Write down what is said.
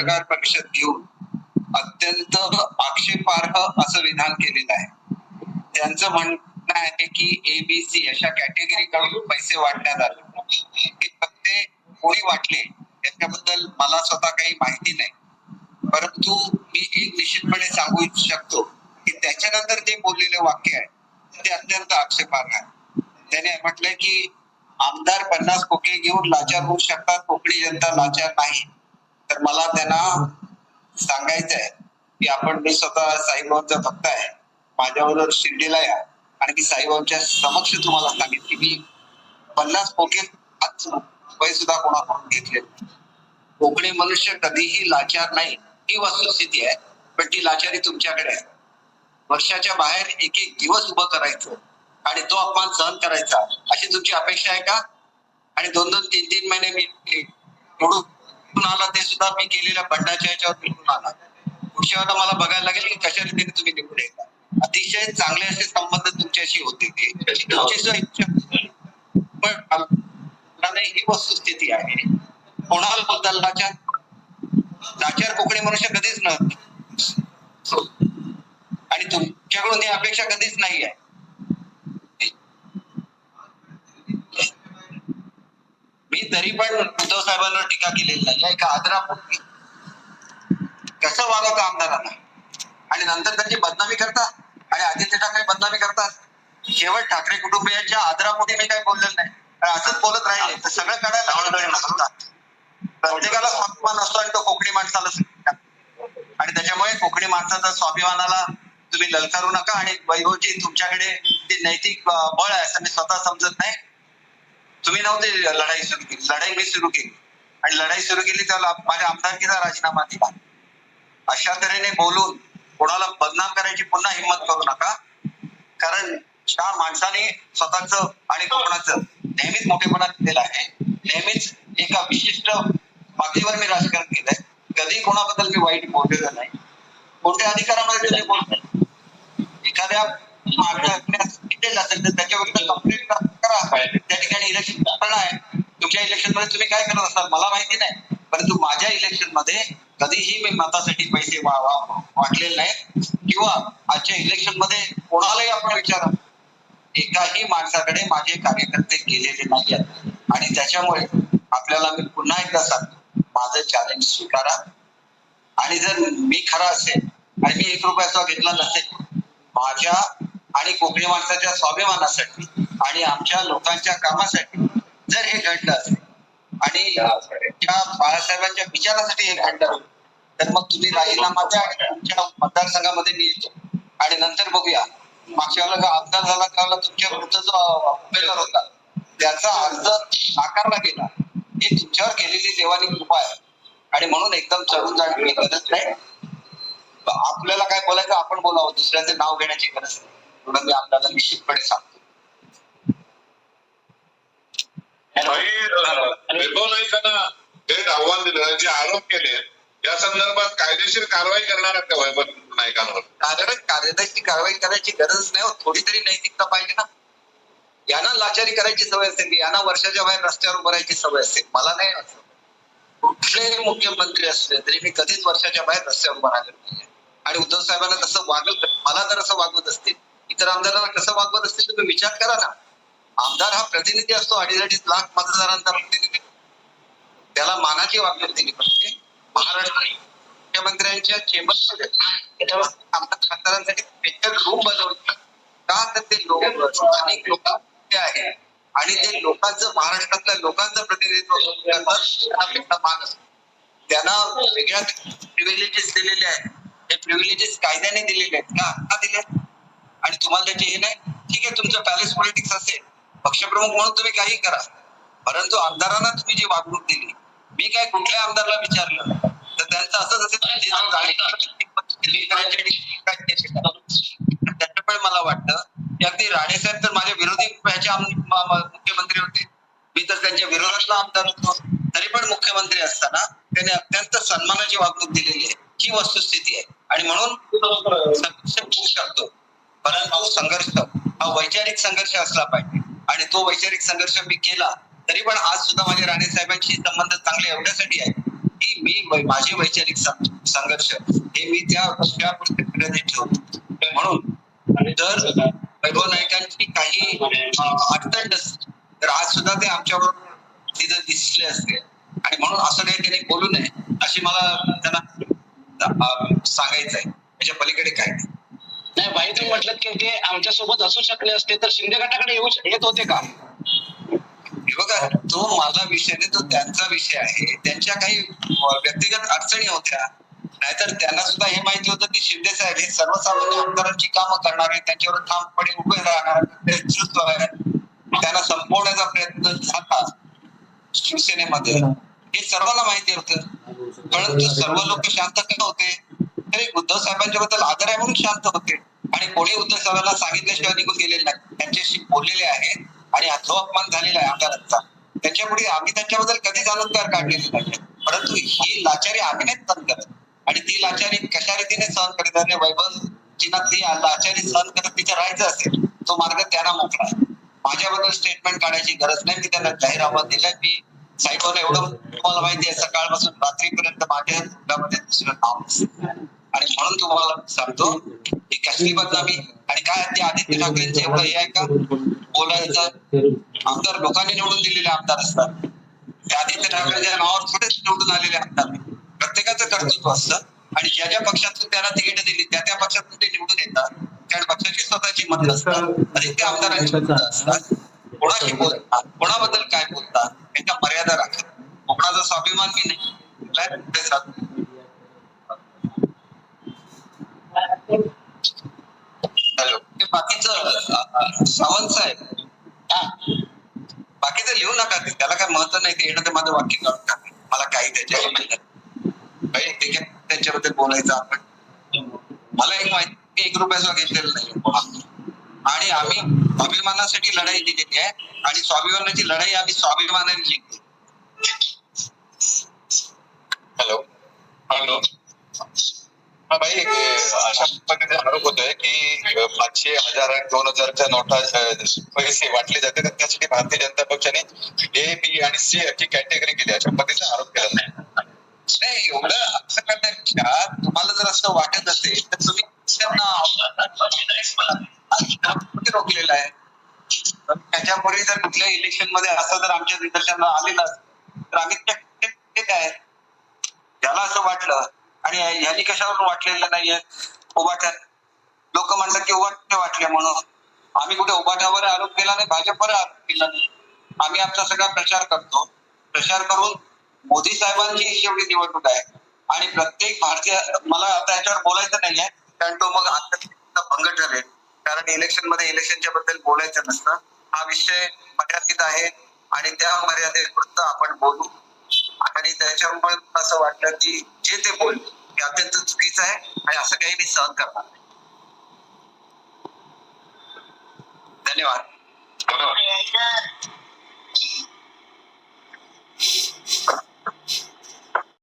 पत्रकार परिषद घेऊन अत्यंत आक्षेपार्ह असं विधान केलेलं आहे. त्यांचं म्हणणं आहे की एबीसी अशा कॅटेगरी कडून पैसे वाटण्यात आले. हे पत्ते कोणी वाटले याच्याबद्दल मला स्वतः काही माहिती नाही. परंतु मी एक निश्चितपणे सांगू शकतो की त्याच्यानंतर जे बोललेले वाक्य आहे ते अत्यंत आक्षेपार्ह आहे. त्याने म्हटलंय की आमदार पन्नास कोके घेऊन लाचार होऊ शकतात कोकणी जनता लाचार नाही. तर मला त्यांना सांगायचं आहे की आपण मी स्वतः साईबाबांचा भक्त आहे माझ्याबरोबर शिर्डीला या. आणि मी साईबाबांच्या समक्ष तुम्हाला सांगेन की मी पन्नास पोके आज रुपये सुद्धा कोणाकडून घेतले कोकणी मनुष्य कधीही लाचार नाही ही वस्तुस्थिती आहे पण ती लाचारी तुमच्याकडे आहे. वर्षाच्या बाहेर एक एक दिवस उभं करायचं आणि तो अपमान सहन करायचा अशी तुमची अपेक्षा आहे का? आणि दोन दोन तीन तीन महिने मी निवडून आला ते सुद्धा मी केलेल्या बंडाच्या याच्यावर निवडून आला. पुढच्या वेळेला मला बघायला लागेल की कशा रीतीने तुम्ही निघून येता अतिशय चांगले असे संबंध तुमच्याशी होते ते. तुमची पण ही वस्तुस्थिती आहे. कोणाला बोलता लाचार? लाचार कोकणी मनुष्य कधीच न आणि तुमच्याकडून ही अपेक्षा कधीच नाही आहे तरी पण उद्धव साहेबांवर टीका केलेली नाही. आहे का आदरापोटी. कसं वागवतं आमदारांना? आणि नंतर त्यांची बदनामी करतात आणि आदित्य ठाकरे बदनामी करतात शेवट ठाकरे कुटुंबियांच्या आदरापोटी मी काही बोललेलं नाही. असंच बोलत राहिले. तर सगळं काढायला प्रत्येकाला स्वाभिमान असतो आणि तो कोकणी माणसाला. आणि त्याच्यामुळे कोकणी माणसाचा स्वाभिमानाला तुम्ही ललकारू नका. आणि वैभवजी तुमच्याकडे ते नैतिक बळ आहे असं मी स्वतः समजत नाही. तुम्ही नव्हते लढाई सुरू केली. लढाई मी सुरू केली. आणि लढाई सुरू केली त्याला माझ्या आमदारकीचा राजीनामा दिला. अशा तऱ्हेने बोलून कोणाला बदनाम करायची पुन्हा हिंमत करू नका. कारण त्या माणसाने स्वतःच आणि कोकणाचं नेहमीच मोठेपणा दिलेला आहे. नेहमीच एका विशिष्ट बाबतीवर मी राजकारण केलंय. कधी कोणाबद्दल मी वाईट बोललेलं नाही. कोणत्या अधिकारामध्ये तुम्ही बोलत एखाद्या मागण्या करण्यास असेल तर त्याच्या विरुद्ध कंप्लेंट करा. इलेक्शन करणं आहे. तुमच्या इलेक्शनमध्ये तुम्ही काय करत असाल मला माहिती नाही. परंतु माझ्या इलेक्शनमध्ये कधीही मी मतासाठी पैसे वाटलेले नाहीत. किंवा आजच्या इलेक्शनमध्ये कोणालाही आपण विचारा. एकाही माणसाकडे माझे कार्यकर्ते गेलेले नाही आहेत आणि त्याच्यामुळे आपल्याला मी पुन्हा एकदा सांगतो माझं चॅलेंज स्वीकारा. आणि जर मी खरा असेल आणि मी एक रुपयाचा घेतला नसेल माझ्या आणि कोकणी माणसाच्या स्वाभिमानासाठी आणि आमच्या लोकांच्या कामासाठी जर हे घडलं असेल आणि त्या बाळासाहेबांच्या विचारासाठी हे घडलं तर मग तुम्ही राजीनामा द्या आणि तुमच्या मतदारसंघामध्ये मी येतो आणि नंतर बघूया. मागच्या वेळेला का आमदार झाला त्यावेळेला तुमच्या विरुद्ध जो उमेदवार होता त्याचा अर्ज नाकारला गेला. हे तुमच्यावर केलेली देवानी कृपा आहे. आणि म्हणून एकदम चढून जाण्याची गरज नाही. आपल्याला काय बोलायचं आपण बोलावं. दुसऱ्याचे नाव घेण्याची गरज नाही. म्हणून मी आपल्याला निश्चितपणे सांगतो काही अ, वैभव नाईकांना थेट आव्हान दिलं जे आरोप केले या संदर्भात कायदेशीर कारवाई करणार आहेत का वैभव नाईकांवर कारण कार्यदर्शी कारवाई करायची गरज नाही हो. थोडी तरी नैतिकता पाहिजे ना. यांना लाचारी करायची सवय असेल यांना वर्षाच्या बाहेर रस्त्यावर उभं राहायची सवय असेल मला नाही असं कुठलेही मुख्यमंत्री असले तरी मी कधीच वर्षाच्या बाहेर रस्त्यावर उभं राहिलो नाही. आणि उद्धव साहेबांना तसं वागत मला जर असं वागवत असतील. इतर आमदारांना कसं वागवत असतील तुम्ही विचार करा ना. आमदार हा प्रतिनिधी असतो अडीच अडीच लाख मतदारांचा प्रतिनिधी. त्याला मानाची वागणूक दिली पाहिजे. महाराष्ट्र मुख्यमंत्र्यांच्या चेंबरमध्ये खासदारांसाठी स्पेशल रूम बनवलं का तर ते लोक स्थानिक लोक आहे. आणि ते लोकांचं महाराष्ट्रातल्या लोकांचं प्रतिनिधित्व त्यांना मान असतो. त्यांना वेगळ्या प्रिव्हिलेजेस दिलेले आहेत. हे प्रिव्हिलेजेस कायद्याने दिलेले आहेत का? दिले आणि तुम्हाला त्याचे हे नाही? ठीक आहे तुमचं पॅलेस पॉलिटिक्स असेल. पक्षप्रमुख म्हणून तुम्ही काही करा. परंतु आमदारांना तुम्ही जी वागणूक दिली मी काय कुठल्या आमदारला विचारलं. तर त्यांचं असंच असेल. त्याच्यामुळे मला वाटतं की अगदी राणे साहेब तर माझ्या विरोधी ह्याचे मुख्यमंत्री होते. मी तर त्यांच्या विरोधातला आमदार होतो. तरी पण मुख्यमंत्री असताना त्याने अत्यंत सन्मानाची वागणूक दिलेली आहे. ही वस्तुस्थिती आहे. आणि म्हणून संघर्ष होऊ शकतो. परंतु संघर्ष हा वैचारिक संघर्ष असला पाहिजे. आणि तो वैचारिक संघर्ष मी केला तरी पण आज सुद्धा माझे राणे साहेबांशी संबंध चांगले एवढ्यासाठी आहे की मी माझे वैचारिक संघर्ष हे मी त्या मर्यादित ठेवतो. म्हणून जर वैभव नाईकांची काही अडचण नसती तर आज सुद्धा ते आमच्याबरोबर तिथं दिसले असते. आणि म्हणून असं काही त्यांनी बोलू नये अशी मला त्यांना सांगायचं आहे त्याच्या पलीकडे काय नाही. नाही बाई तुम्ही म्हटलं की ते आमच्यासोबत असू शकले असते तर शिंदे गटाकडे येऊ येत होते का? बघा तो माझा विषय नाही तो त्यांचा विषय आहे. त्यांच्या काही व्यक्तिगत अडचणी होत्या. नाहीतर त्यांना सुद्धा हे माहिती होतं की शिंदे साहेब हे सर्वसामान्य आमदारांची कामं करणारे त्यांच्यावर ठामपणे उभे राहणार नेतृत्व आहे त्यांना संपवण्याचा प्रयत्न झाला शिवसेनेमध्ये. हे सर्वांना माहिती होतं. परंतु सर्व लोक शांत का होते? तरी उद्धव साहेबांच्या बद्दल आदर आहे म्हणून शांत होते. आणि कोणी उद्धव साहेबांना सांगितल्याशिवाय निघून गेलेले नाही. त्यांच्याशी बोललेले आहेत आणि जो झालेला आहे आमदारांचा. त्याच्यामुळे आम्ही त्यांच्याबद्दल कधीच अलंकार काढलेले नाही. परंतु ही लाचारी आम्ही नाही सहन करत. आणि ती लाचारी कशा रीतीने सहन करीत आणि वैभव जिना ती लाचारी सहन करत तिथे राहायचं असेल तो मार्ग त्यांना मोकळा आहे. माझ्याबद्दल स्टेटमेंट काढायची गरज नाही. मी त्यांना जाहीर आव्हान दिलाय. मी साहेबांना एवढं तुम्हाला माहिती आहे सकाळपासून रात्रीपर्यंत माझ्या दुसरं नाव आणि म्हणून तुम्हाला सांगतो कसली बदनामी आणि काय ते आदित्य ठाकरेंचे एवढं हे आहे का? बोलायचं. आमदार लोकांनी निवडून दिलेले आमदार असतात. ते आदित्य ठाकरेच्या नावावर थोडेच निवडून आलेले आमदार प्रत्येकाचं कर्तृत्व असतं. आणि ज्या ज्या पक्षातून त्यांना तिकीट दिली त्या त्या पक्षातून ते निवडून येतात. त्या पक्षाची स्वतःची मत असतात. आणि त्या आमदारांची मतं असतात. कोणाशी बोलतात कोणाबद्दल काय बोलतात यांच्या मर्यादा राखत कोणाचा स्वाभिमान मी नाही काय कुठे जात हॅलो ते बाकीचं सावंत साहेब बाकीचं लिहू नका ते. त्याला काय महत्त्व नाही ते येणं ते माझं वाक्य काढून टाका मला काही त्याच्या नाही. त्यांच्याबद्दल बोलायचं आपण. मला एक माहिती एक रुपयाचा घेतलेलं नाही. आणि आम्ही स्वाभिमानासाठी लढाई दिलेली आहे. आणि स्वाभिमानाची लढाई आम्ही स्वाभिमानाने जिंकली. हॅलो. हॅलो. भाई अशा पद्धतीने आरोप होतोय की पाचशे हजार आणि दोन हजारच्या नोटा पैसे वाटले जाते तर त्यासाठी भारतीय जनता पक्षाने ए बी आणि सी अशी कॅटेगरी केली. अशा पद्धतीचा आरोप केला नाही. नाही एवढं असं करण्यापेक्षा तुम्हाला जर असं वाटत असेल तर तुम्ही रोखलेला आहे. तर त्याच्यापूर्वी जर कुठल्या इलेक्शनमध्ये असं जर आमच्या निदर्शनाला आलेलं तर आम्ही त्या- ते काय ज्याला असं वाटलं आणि ह्यांनी कशावर वाटलेलं नाहीये? उभाट्यात लोक म्हणतात की उभाट्या वाटल्या म्हणून? आम्ही कुठे उभाट्यावर आरोप केला नाही भाजपवर आरोप केला नाही. आम्ही आमचा सगळा प्रचार करतो. प्रचार करून मोदी साहेबांची शेवटी निवडणूक आहे. आणि प्रत्येक भारतीय मला आता याच्यावर बोलायचं नाहीये. कारण तो मग आता भंग ठरेल. कारण इलेक्शनमध्ये इलेक्शनच्या बद्दल बोलायचं नसतं. हा विषय मर्यादित आहे. आणि त्या मर्यादेपुरतं आपण बोलू. आणि त्याच्यामुळे मला असं वाटलं की जे ते बोल हे अत्यंत चुकीचं आहे आणि असं काही मी सहन करणार नाही. धन्यवाद. बरोबर